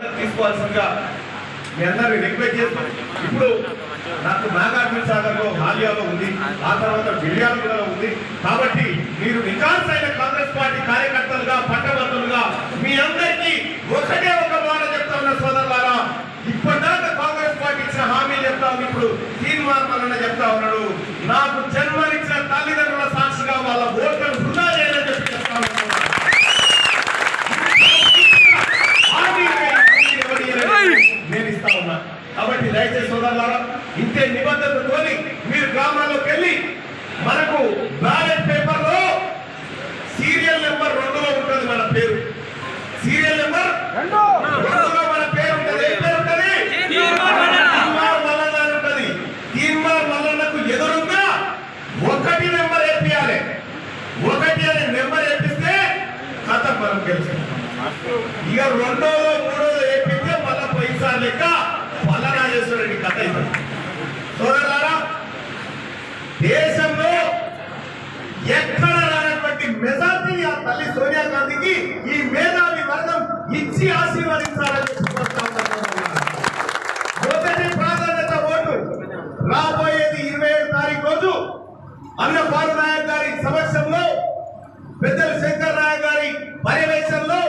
తీసుకోవాల్సిందిగా మీ అందరినీ రిక్వెస్ట్ చేస్తూ ఇప్పుడు నాకు నాగార్జున సాగర్లో హాలియాలో ఉంది ఆ తర్వాత బిర్యానీలో ఉంది. కాబట్టి మీరు నికాల్సైన కాంగ్రెస్ పార్టీ కార్యకర్తలుగా పట్టభద్రులుగా మీ అందరికీ ఒకటే ఒక మాట చెప్తా ఉన్న సోదరులారా. ఇప్పటిదాకా కాంగ్రెస్ పార్టీ ఇచ్చిన హామీ చెప్తా ఉంది ఇప్పుడు తీర్మానం చెప్తా ఉన్నాడు. నాకు జన్మనిచ్చిన తల్లిదండ్రుల సాక్షిగా వాళ్ళ ఓట్లను సోదరులారా ఇంతే నిబంధనలతోని మీరు గ్రామాల్లోకి వెళ్ళి మనకు బ్యాలెట్ పేపర్లో సీరియల్ నెంబర్ రెండులో ఉంటుంది మన పేరు. సీరియల్ నెంబర్ రెండులో మన పేరు ఉంటుంది. ఏ పేరు ఉంటుంది? తీన్మార్ మల్లన్న అని ఉంటుంది. తీన్మార్ మల్లన్నకు ఎదురుగా ఒకటి నెంబర్ వేపియాలి. ఒకటి అనే నెంబర్ వేపిస్తే కథ మనం గెలిచాం ఇక రెండోలో మూడోలో వేపిస్తే మళ్ళా పైసా లెక్క పల్లరాజేశ్వరుడి కథ ఇది చూడారా దేశంలో ఎక్కడ రానటువంటి మెజార్టీని ఆ తల్లి సోనియా గాంధీకి ఈ మేధావి వర్గం ఇచ్చి ఆశీర్వదించాలని మొదటి ప్రాధాన్యత ఓటు రాబోయేది ఇరవై ఏడు తారీఖు రోజు అన్నపాలు నాయక్ గారి సమక్షంలో పెద్దలు శంకర్ నాయక్ గారి పర్యవేక్షణలో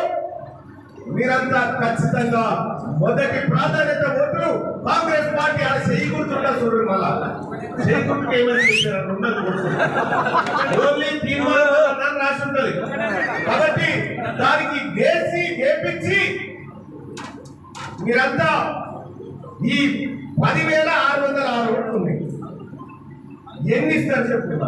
మీరంతా ఖచ్చితంగా మొదటి ప్రాధాన్యత ఓటు కాంగ్రెస్ పార్టీ ఆడ చేయకుంటుంటా చూడండి మళ్ళా. చేయకుంటే ఏమని చేశారు? ఓన్లీ తీర్మానం రాసి ఉంటది. కాబట్టి దానికి వేసి వేపించి మీరంతా ఈ పదివేల ఆరు వందల ఆరు ఉన్నాయి. ఎన్ని ఇస్తారు చెప్తున్నా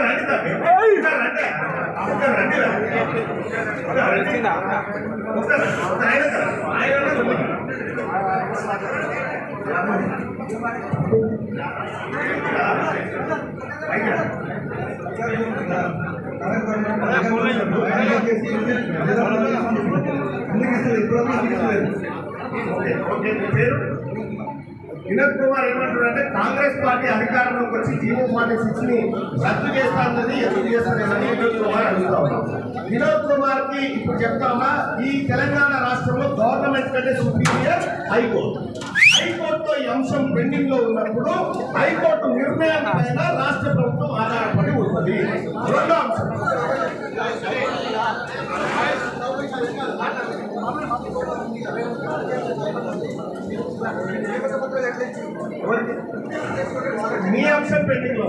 గారు ముఖ్యమంత్రి గారు పేరు? వినోద్ కుమార్ ఏమంటారు అంటే కాంగ్రెస్ పార్టీ అధికారంలోకి వచ్చి జీవో పార్టీ సిక్స్ని రద్దు చేస్తానని ఎందుకు చేస్తారని వినోద్ కుమార్ అడుగుతా వినోద్ కుమార్కి ఇప్పుడు చెప్తామా ఈ తెలంగాణ రాష్ట్రంలో గవర్నమెంట్ కంటే సుప్రీమియర్ హైకోర్టు. హైకోర్టులో ఈ అంశం పెండింగ్లో ఉన్నప్పుడు హైకోర్టు నిర్ణయం పైన రాష్ట్ర ప్రభుత్వం ఆధారపడి ఉంటుంది. రెండో అంశం. మీ అంశం పెండింగ్లో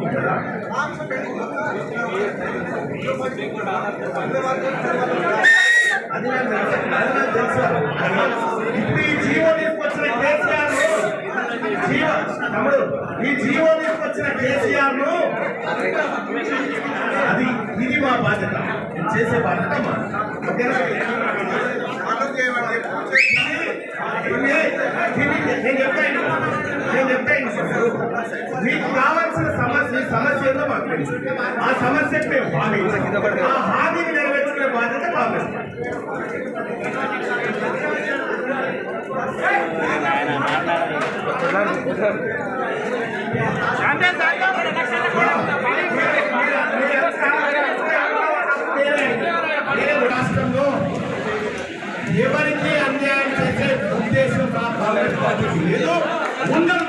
అది తెలుసు. ఇప్పుడు ఈ జీవో తీసుకొచ్చిన కేసీఆర్ను తమ్ముడు ఈ జీవో తీసుకొచ్చిన కేసీఆర్ను అది ఇది మా బాధ్యత చేసే బాధ్యత మా ఓకేనా మీకు కావాల్సిన సమస్య ఈ సమస్య ఏందో మాకు తెలుసు. ఆ సమస్యకు మేము హామీ ఆ హామీని నెరవేర్చుకునే బాధ్యత కాంగ్రెస్ రాష్ట్రంలో ఎవరికి అన్యాయం చేసే ఉద్దేశం కాంగ్రెస్ పార్టీకి లేదు.